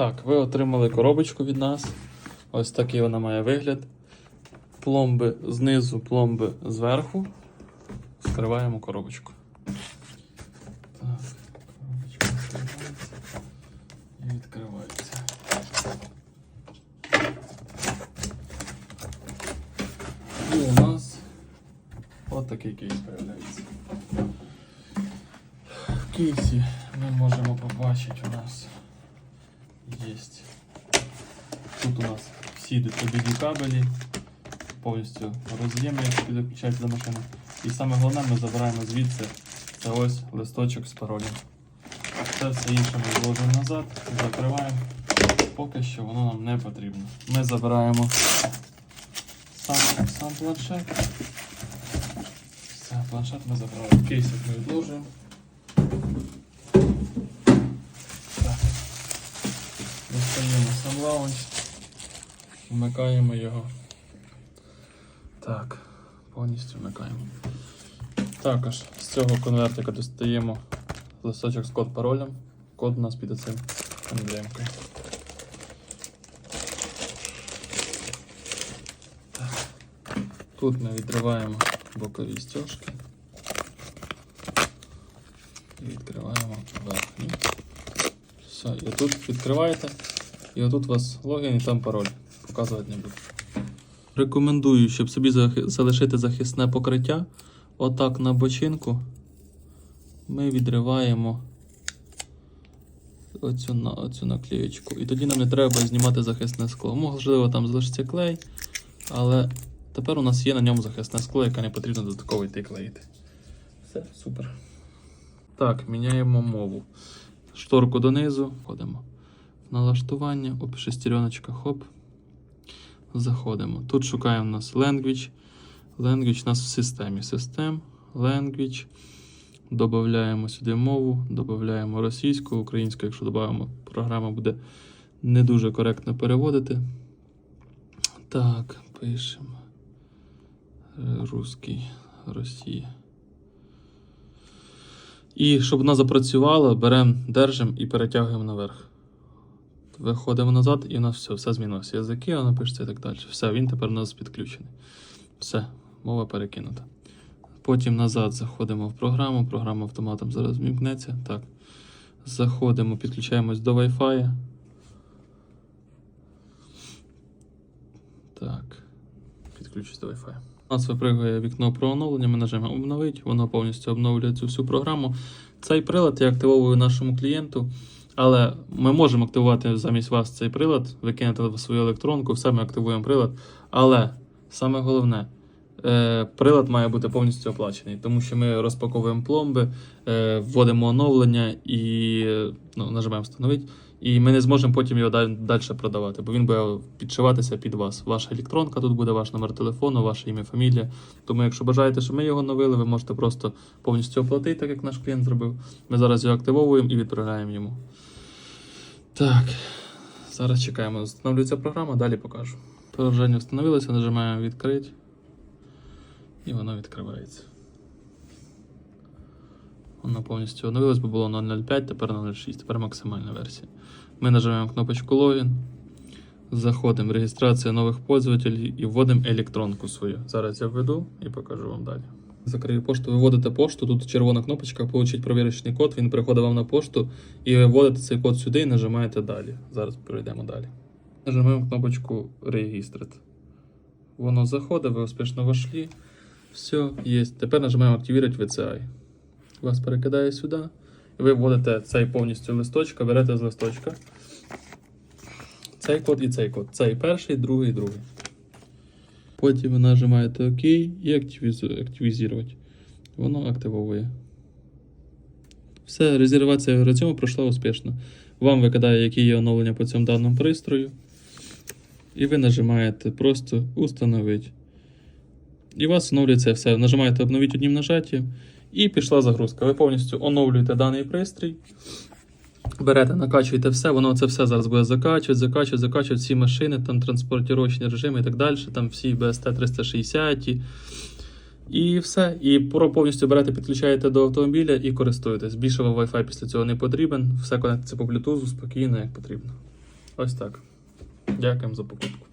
Так, ви отримали коробочку від нас. Ось такий вона має вигляд. Пломби знизу, пломби зверху. Скриваємо коробочку. Так, коробочка відкривається. І відкривається. І у нас от такий кейс появляється. В кейсі ми можемо побачити у нас є. Тут у нас всі DTBD кабелі, повністю роз'єми, які підключаються до машини. І саме головне, ми забираємо звідси це ось листочок з паролем. Це все інше ми зложимо назад, закриваємо. Поки що воно нам не потрібно. Ми забираємо сам, сам планшет. Все, планшет ми забрали. Кейсик ми відложуємо. Лаунч, вмикаємо його. Так, повністю вмикаємо. Також з цього конвертика достаємо листочок з код паролем. Код у нас під цим емблемкою. Тут ми відриваємо бокові стяжки і відкриваємо верхню. Все, і тут відкриваєте, і отут у вас логін і там пароль. Показувати не буду. Рекомендую, щоб собі залишити захисне покриття. Отак на бочинку ми відриваємо оцю, оцю наклеєчку. І тоді нам не треба знімати захисне скло. Можливо, там залишиться клей, але тепер у нас є на ньому захисне скло, яке не потрібно додатково йти клеїти. Все, супер. Так, міняємо мову. Шторку донизу, входимо в налаштування, оп, шестереночка, хоп. Заходимо. Тут шукаємо у нас language. Language у нас в системі. System, language. Додаємо сюди мову, додаємо російську, українську, якщо додаємо, програма буде не дуже коректно переводити. Так, пишемо. Русський, Росія. І щоб вона запрацювала, беремо, держимо і перетягуємо наверх. Виходимо назад, і у нас все, все змінилося. Язики, воно пишеться і так далі. Все, він тепер у нас підключений. Все, мова перекинута. Потім назад заходимо в програму. Програма автоматом зараз вмікнеться. Так. Заходимо, підключаємось до Wi-Fi. Так. Підключусь до Wi-Fi. У нас випригує вікно про оновлення, ми нажимаємо обновити, воно повністю обновлює цю всю програму. Цей прилад я активовую нашому клієнту, але ми можемо активувати замість вас цей прилад, ви кинете свою електронку, все ми активуємо прилад. Але саме головне, е, прилад має бути повністю оплачений, тому що ми розпаковуємо пломби, е, вводимо оновлення і е, ну, нажимаємо встановити. І ми не зможемо потім його далі, продавати, бо він буде підшиватися під вас. Ваша електронка, тут буде ваш номер телефону, ваше ім'я, фамілія. Тому, якщо бажаєте, щоб ми його оновили, ви можете просто повністю оплатити, так як наш клієнт зробив. Ми зараз його активовуємо і відправляємо йому. Так, зараз чекаємо. Встановлюється програма, далі покажу. Приложення встановилося, нажимаємо відкрити. І воно відкривається. Воно повністю оновилось, бо було на 0.5, тепер на 0.6, тепер максимальна версія. Ми нажимаємо кнопочку логін, заходимо, реєстрація нових пользователів і вводимо електронку свою. Зараз я введу і покажу вам далі. Закрию пошту, ви вводите пошту, тут червона кнопочка, получить провірочний код, він приходить вам на пошту, і ви вводите цей код сюди і нажимаєте далі. Зараз перейдемо далі. Нажимаємо кнопочку Registered. Воно заходить, ви успішно вошли. Все, є. Тепер нажимаємо активувати VCI. Вас перекидає сюди. І ви вводите цей повністю листочка, берете з листочка. Цей код і цей код. Цей перший, другий, другий. Потім ви нажимаєте ОК і активізувати. Воно активовує. Все, резервація на пройшла успішно. Вам викидає, які є оновлення по цьому даному пристрою. І ви нажимаєте просто установити. І вас встановлюється все. Нажимаєте обновити одним нажаттям. І пішла загрузка. Ви повністю оновлюєте даний пристрій. Берете, накачуєте все, воно це все зараз буде закачувати, закачувати, закачувати всі машини, там транспортіровочні режими і так далі, там всі BST 360. І все. І про повністю берете, підключаєте до автомобіля і користуєтесь. Більше вам Wi-Fi після цього не потрібен. Все конектиться по Bluetooth спокійно, як потрібно. Ось так. Дякуємо за покупку.